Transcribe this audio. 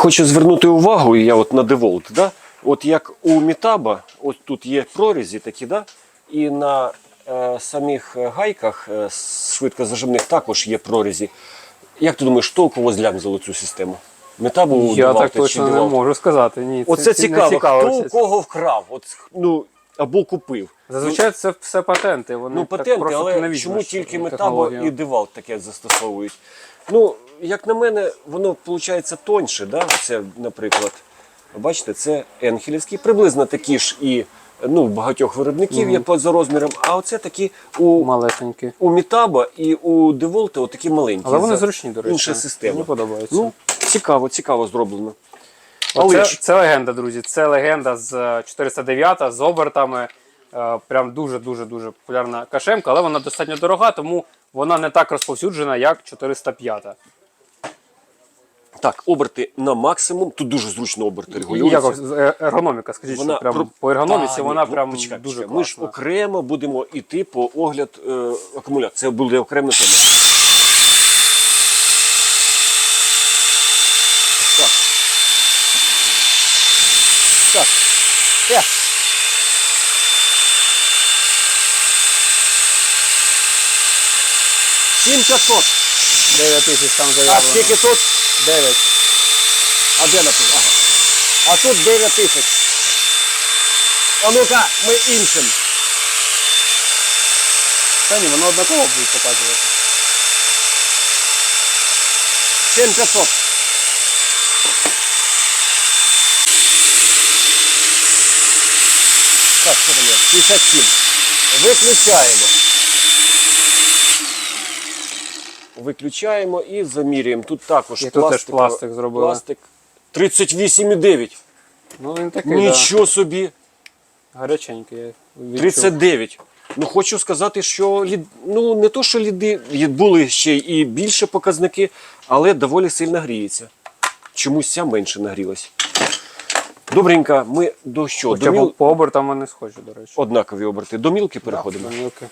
Хочу звернути увагу, я от на Деволт, да? от як у Мітаба, от тут є прорізі такі, да? і на е, самих гайках е, швидкозажимних також є прорізі. Як ти думаєш, хто у кого злямзало цю систему? Метабу Я так точно не Деволт? можу сказати. Ні, це, Оце це цікаво, не цікаво. хто у кого вкрав, от, ну, або купив. Зазвичай це все патенти. Вони Ну, так патенти, просто але чому тільки Метабо технологію. і Девалт таке застосовують? Ну, як на мене, воно виходить тоньше, да? Це, наприклад, бачите, це енхелівський, приблизно такі ж і ну, багатьох виробників є по за розміром, а оце такі у, малесенькі. у Мітаба і у Деволта такі маленькі. Але вони за- зручні, до речі. Інша система. Мені подобається. Ну, цікаво, цікаво зроблено. Але ж це легенда, друзі. Це легенда з е, 409 з обертами. Е, Прям дуже дуже дуже популярна кашемка, але вона достатньо дорога, тому вона не так розповсюджена, як 405. Так, оберти на максимум. Тут дуже зручно оберти регулюються. як е, ергономіка, скажіть, Вона що прям про- по ергономіці Та, вона ні, прям ну, почекай, дуже почекай. Ми ж окремо будемо йти по огляд е, акумулятора. Це буде окрема тема. Так. Так. Е. Сім 500. 9 тисяч там А скільки тут? 9. А де написано? Ага. А тут 9 тисяч. А ну-ка, ми іншим. Та ні, воно однаково буде показувати. 7500. Так, що там є? 67. Виключаємо. Виключаємо і замірюємо. Тут також І тут теж пластикова- пластик зробили. Пластик. 38,9. Ну він такий, Нічого собі. да. гаряченький. я відчув. 39. Ну хочу сказати, що лід... ну не то, що ліди були ще і більше показники, але доволі сильно гріється. Чомусь ця менше нагрілась. Добренько, ми до що? Хоча До по, міл... по обертам вони схожі, до речі. Однакові оберти. До мілки переходимо. До мілки.